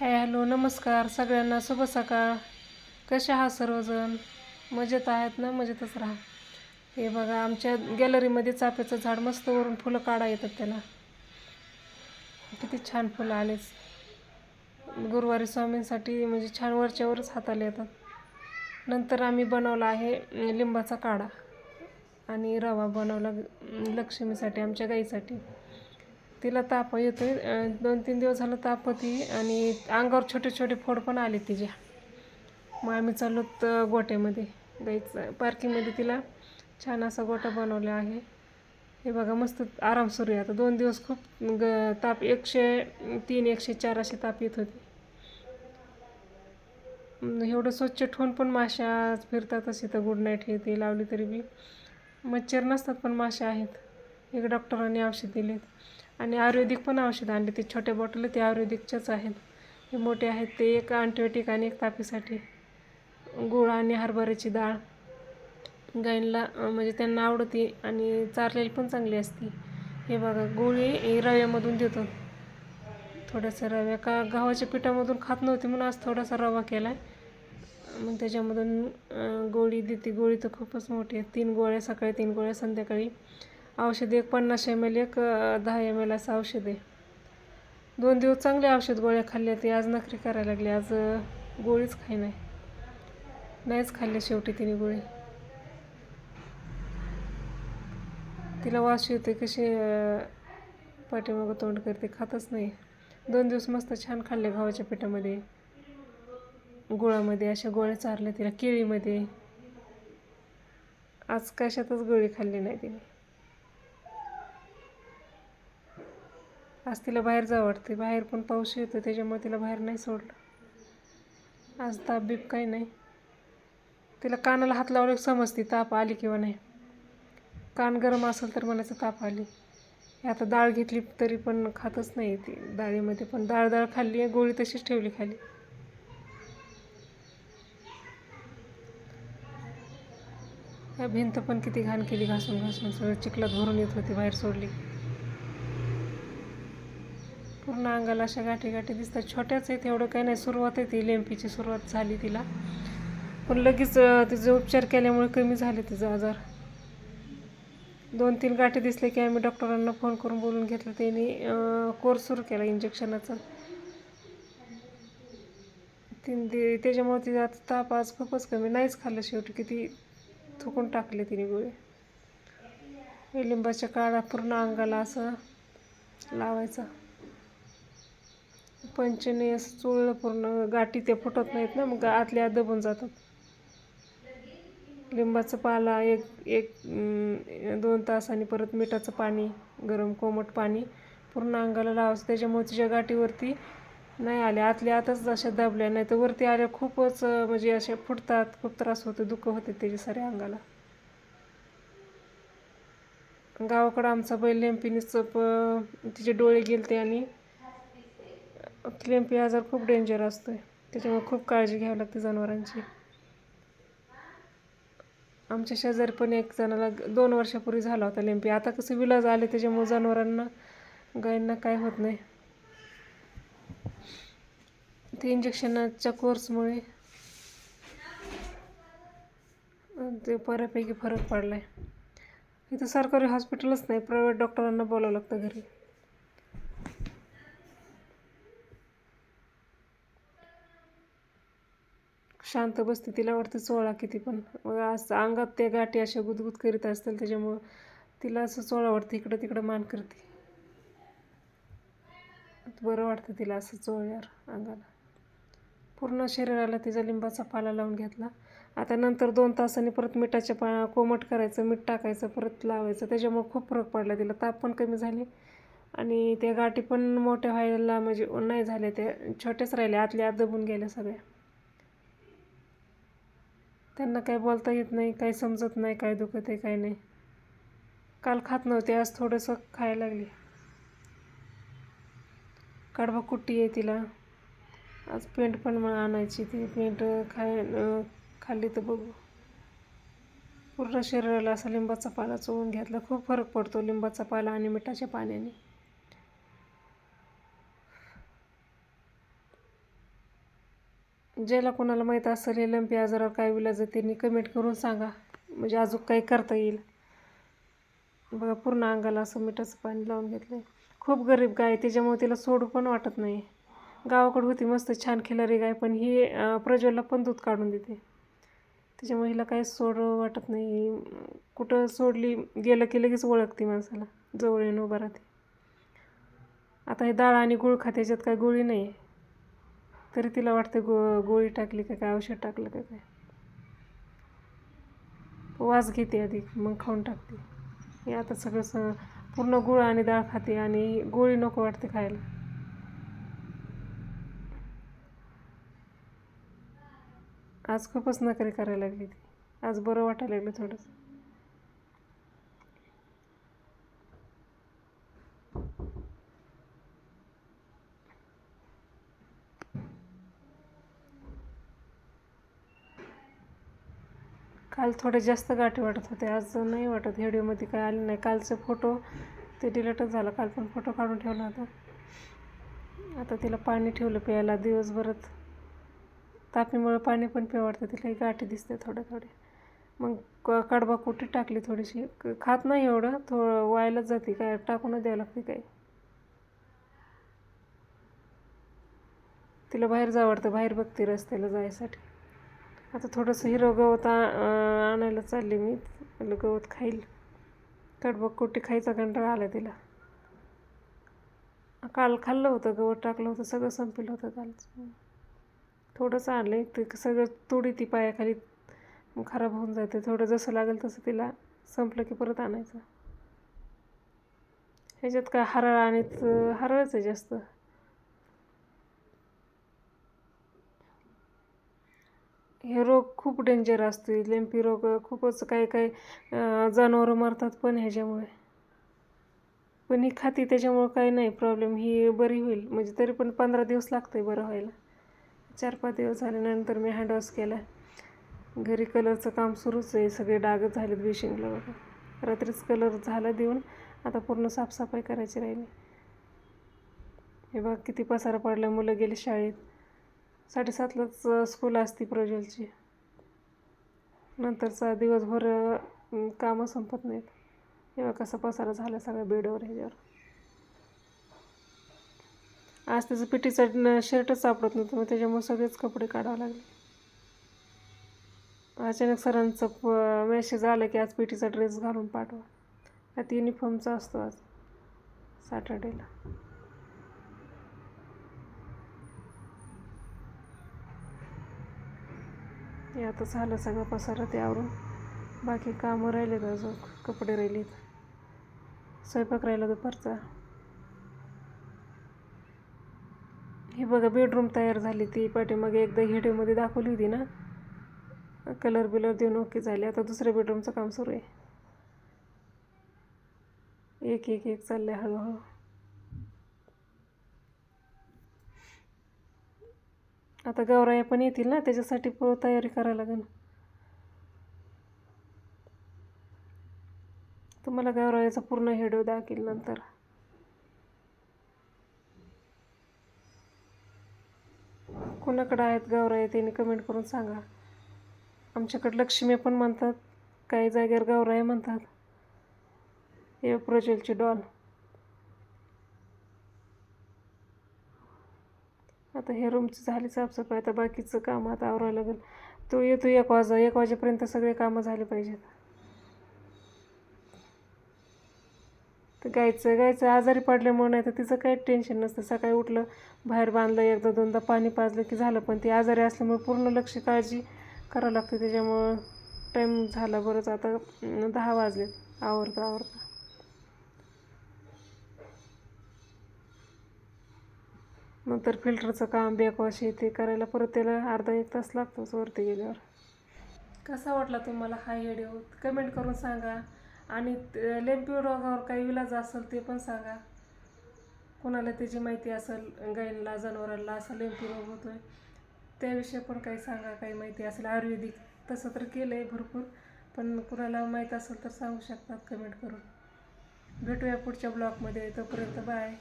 Hello नमस्कार. सगळ्यांना शुभ सकाळ. कसे आहात सर्वजण? मजेत आहेत ना? मजेतच राहा. हे बघा आमच्या गॅलरीमध्ये चाफ्याचं झाड मस्त वरून फुलं काढा येतात त्याला. किती छान फुलं आलेच गुरुवारी स्वामींसाठी म्हणजे छान वरच्यावरच हाताला येतात. नंतर आम्ही बनवला आहे लिंबाचा काढा आणि रवा बनवला लक्ष्मीसाठी आमच्या गाईसाठी. तिला ताप येतो दोन तीन दिवस झालं ताप होती आणि अंगावर छोटे छोटे फोड पण आले तिच्या मग आम्ही चाललो तर गोट्यामध्ये. गाईचं पार्किंगमध्ये तिला छान असा गोटा बनवला आहे. हे बघा मस्त आराम सुरू आहे. आता दोन दिवस खूप ग ताप एकशे तीन एकशे चार असे ताप येत होते. एवढं स्वच्छ ठेवून पण माशा फिरतात असे तर गुड नाईट हे ते लावली तरी बी. मच्छर नसतात पण माशा आहेत. एक डॉक्टरांनी औषध दिलेत आणि आयुर्वेदिक पण औषध आणले ते छोटे बॉटल ते आयुर्वेदिकच्याच आहेत. हे मोठे आहेत. ते एक अँटीबायोटिक आणि एक तापीसाठी गुळ आणि हरभऱ्याची डाळ. गायनला म्हणजे त्यांना आवडते आणि चारलेली पण चांगली असते. हे बघा गोळी रव्यामधून देतो. थोड्यासा रव्या का गव्हाच्या पिठामधून खात नव्हती म्हणून आज थोडासा रवा केला आहे मग त्याच्यामधून गोळी देते. गोळी तर खूपच मोठी आहे. तीन गोळ्या सकाळी तीन गोळ्या संध्याकाळी. औषध एक पन्नास एम एल एक दहा एम एल असं औषध. आहे दोन दिवस चांगले औषध गोळ्या खाल्ल्या ते आज नखरी करायला लागली. आज गोळीच खाई नाही. नाहीच खाल्ल्या शेवटी तिने गोळी. तिला वास येते कशी पाठीमागं तोंड करते खातच नाही. दोन दिवस मस्त छान खाल्ले गव्हाच्या पिठामध्ये. गुळामध्ये अशा गोळ्या चारल्या तिला केळीमध्ये. आज कशातच गोळी खाल्ली नाही तिने. आज तिला बाहेर जावं वाटते बाहेर पण पाऊस येतो त्याच्यामुळे तिला बाहेर नाही सोडलं. आज ताप बीप काही नाही. तिला कानाला हात लावले समजते ताप आली किंवा नाही. कान गरम असेल तर मनाचं ताप आली. आता डाळ घेतली तरी पण खातच नाही ती डाळीमध्ये पण डाळ डाळ खाल्ली आहे गोळी तशीच ठेवली खाली. भिंत पण किती घाण केली घासून घासून सगळं चिखलात भरून येत होती बाहेर सोडली. पूर्ण अंगाला अशा गाठी गाठी दिसतात. छोट्याच आहेत एवढं काही नाही. सुरुवात आहे ती लेम्पीची सुरुवात झाली तिला. पण लगेच तिचे उपचार केल्यामुळे कमी झाले तिचा आजार. दोन तीन गाठी दिसले की आम्ही डॉक्टरांना फोन करून बोलून घेतलं. त्यांनी कोर्स सुरू केला इंजेक्शनाचा. तीन दि त्याच्यामुळे तिचा आता ताप आज खूपच कमी. नाहीच खाल्लं शेवटी. किती थुकून टाकले तिने गोळी. लिंबाच्या काळा पूर्ण अंगाला असं लावायचा. पंचने असं चोळलं पूर्ण गाठी ते फुटत नाहीत ना मग आतल्या आत दबून जातात. लिंबाचं पाला एक एक दोन तास आणि परत मिठाचं पाणी गरम कोमट पाणी पूर्ण अंगाला लावायचं. त्याच्यामुळे तिच्या गाठीवरती नाही आल्या. आतल्या आतच अशा दाबल्या नाही तर वरती आल्या खूपच म्हणजे अशा फुटतात खूप त्रास होतो दुःख होते त्याच्या साऱ्या अंगाला. गावाकडं आमचा बैल लेम्पीनीच प तिचे डोळे गेलते आणि लेम्पी आजार खूप डेंजर असतो आहे त्याच्यामुळे खूप काळजी घ्यावी लागते जनावरांची. आमच्या शेजारी पण एक जणाला दोन वर्षापूर्वी झाला होता लेम्पी आता कसं विलाज आले त्याच्यामुळे जनावरांना गायींना काय होत नाही. ते इंजेक्शनाच्या कोर्समुळे ते बऱ्यापैकी फरक पडला आहे इथं सरकारी हॉस्पिटलच नाही प्रायव्हेट डॉक्टरांना बोलावं लागतं घरी. शांत बसते तिला वाटतं चोळा किती पण असं अंगात त्या गाठी अशा गुदगुद करीत असतील त्याच्यामुळं तिला असं चोळा वाटतं इकडं तिकडं मान करते. बरं वाटतं तिला असं चोळल्यावर अंगाला. पूर्ण शरीराला तिचा लिंबाचा पाला लावून घेतला. आता नंतर दोन तासांनी परत मिठाच्या पा कोमट करायचं मीठ टाकायचं परत लावायचं त्याच्यामुळे खूप फरक पडला तिला. ताप पण कमी झाले. आणि त्या गाठी पण मोठ्या व्हायला म्हणजे नाही झाल्या त्या छोट्याच राहिल्या आतल्या आत दबून गेल्या सगळ्या. त्यांना काही बोलता येत नाही काही समजत नाही काय दुखत आहे काय नाही. काल खात नव्हते आज थोडंसं खायला लागली. कडबा कुट्टी आहे तिला. आज पेंट पण मला आणायची ती. पेंट खाय खाल्ली तर बघू. पूर्ण शरीराला असा लिंबाचा पाला चोळून घेतला. खूप फरक पडतो लिंबाचा पाला आणि मिठाच्या पाण्याने. ज्याला कोणाला माहीत असेल हे लंपी आजारावर काय विलाज आहे त्यांनी कमेंट करून सांगा. म्हणजे अजून काही करता येईल. बघा पूर्ण अंगाला असं मिठाचं पाणी लावून घेतलं आहे खूप गरीब गाय त्याच्यामुळे तिला सोडू पण वाटत नाही. गावाकडे होती मस्त छान खिलारी गाय पण ही प्रज्वलला पण दूध काढून देते. त्याच्यामुळे हिला काही सोड वाटत नाही. कुठं सोडली गेलं की लगेच ओळखते माणसाला. जवळ येऊन उभा राहते. आता हे डाळ आणि गुळ खात्याच्यात काय गोळी नाही आहे तरी तिला वाटतं गो गोळी टाकली का काय औषध टाकलं का काय? वास घेते आधी मग खाऊन टाकते. हे आता सगळं स पूर्ण गुळ आणि डाळ खाते आणि गोळी नको वाटते खायला. आज खूपच नकरी करायला लागली ती. आज बरं वाटायला लागलं थोडंसं. काल थोडे जास्त गाठी वाटत होते. आज नाही वाटत. व्हिडिओमध्ये काय आले नाही. कालचे फोटो ते डिलेटच झालं. काल पण फोटो काढून ठेवला होता. आता तिला पाणी ठेवलं प्यायला. दिवसभरात तापीमुळे पाणी पण पिवाडतं तिलाही तिला गाठी दिसते थोडे थोडे मग क कडबा कुटी टाकली थोडीशी. क- खात नाही एवढं. थोडं वायलाच जाते. काय टाकूनच द्यावं लागते काय तिला बाहेर जावं वाटतं. बाहेर बघते रस्त्याला जायसाठी. आता थोडंसं हिरवं गवत आ- आणायला चालले मी. म्हणलं गवत खाईल. कडबग कोटी खायचा कंटाळा आला तिला. काल खाल्लं होतं गवत टाकलं होतं सगळं संपलं होतं कालचं थोडंसं आणलं ते सगळं तोडी ती पायाखाली खराब होऊन जाते. थोडं जसं लागेल तसं तिला संपलं की परत आणायचं. ह्याच्यात काय हरळ आणि हरळच आहे जास्त. हे रोग खूप डेंजर असते. लेम्पी रोग खूपच काही काही जनावरं मरतात पण ह्याच्यामुळे. पण ही खाती त्याच्यामुळं काही नाही प्रॉब्लेम ही बरी होईल. म्हणजे तरी पण पंधरा दिवस लागतं आहे बरं व्हायला. चार पाच दिवस झाल्यानंतर मी हँडवॉश केला. घरी कलरचं काम सुरूच आहे. सगळे डागच झालेत बेशिंगला बघा. रात्रीच कलर झाला देऊन आता पूर्ण साफसफाई करायची राहिली. हे बघ किती पसारा पडला. मुलं गेले शाळेत. साडेसातलाच स्कूल असती प्रज्वलची नंतरचा दिवसभर कामं संपत नाहीत. तेव्हा कसं कसा पसारा झाला सगळ्या बेडवर ह्याच्यावर. आज त्याचं पिटीचं शर्टच सापडत नव्हतं मग त्याच्यामुळे सगळेच कपडे काढावे लागले. अचानक सरांचं प मेसेज आला की आज पिटीचा ड्रेस घालून पाठवा. त्यात युनिफॉर्मचा असतो आज सॅटर्डेला हे आता झालं सगळं पसारा ते आवरून. बाकी कामं राहिलेत अजून कपडे राहिलेत. स्वयंपाक राहिला दुपारचा. हे बघा बेडरूम तयार झाली ती. पाठीमागे एकदा हिडिओमध्ये दाखवली होती ना. कलर बिलर देऊन ओके झाले. आता दुसऱ्या बेडरूमचं काम सुरू आहे. एक एक एक चाललं आहे हळूहळू. आता गौराया पण येतील ना त्याच्यासाठी प तयारी करायला लागेल. तुम्हाला गौरायाचा पूर्ण हेडो दाखील नंतर. कोणाकडं आहेत गौराया त्यांनी कमेंट करून सांगा. आमच्याकडे लक्ष्मी पण म्हणतात काही जागेवर गौराया म्हणतात. हे डॉल आता हे रूमचं झाली साफसफाई आता बाकीचं काम आता आवरा लागेल. तो येतो एक वाजा एक वाजेपर्यंत सगळे कामं झाले पाहिजेत. तर गायचं गायचं आजारी पडल्यामुळे नाही तर तिचं काही टेन्शन नसतं. सकाळी उठलं बाहेर बांधलं एकदा दोनदा पाणी पाजलं की झालं पण ती आजारी असल्यामुळे पूर्ण लक्ष काळजी करावं लागते. त्याच्यामुळं टाईम झाला बरंच. आता दहा वाजले आवरता आवरता. नंतर फिल्टरचं काम बॅकवॉश हे ते करायला परत त्याला अर्धा एक तास लागतोच वरती गेल्यावर. कसा वाटला तुम्हाला हा व्हिडिओ कमेंट करून सांगा. आणि लेम्पी रोगावर काही इलाज असेल ते पण सांगा. कोणाला त्याची माहिती असेल गायीला जनावरांना असा लेम्पी रोग होतो आहे त्याविषयी पण काही सांगा. काही माहिती असेल आयुर्वेदिक तसं तर केलं आहे भरपूर पण कुणाला माहीत असेल तर सांगू शकतात कमेंट करून. भेटूया पुढच्या ब्लॉगमध्ये तोपर्यंत बाय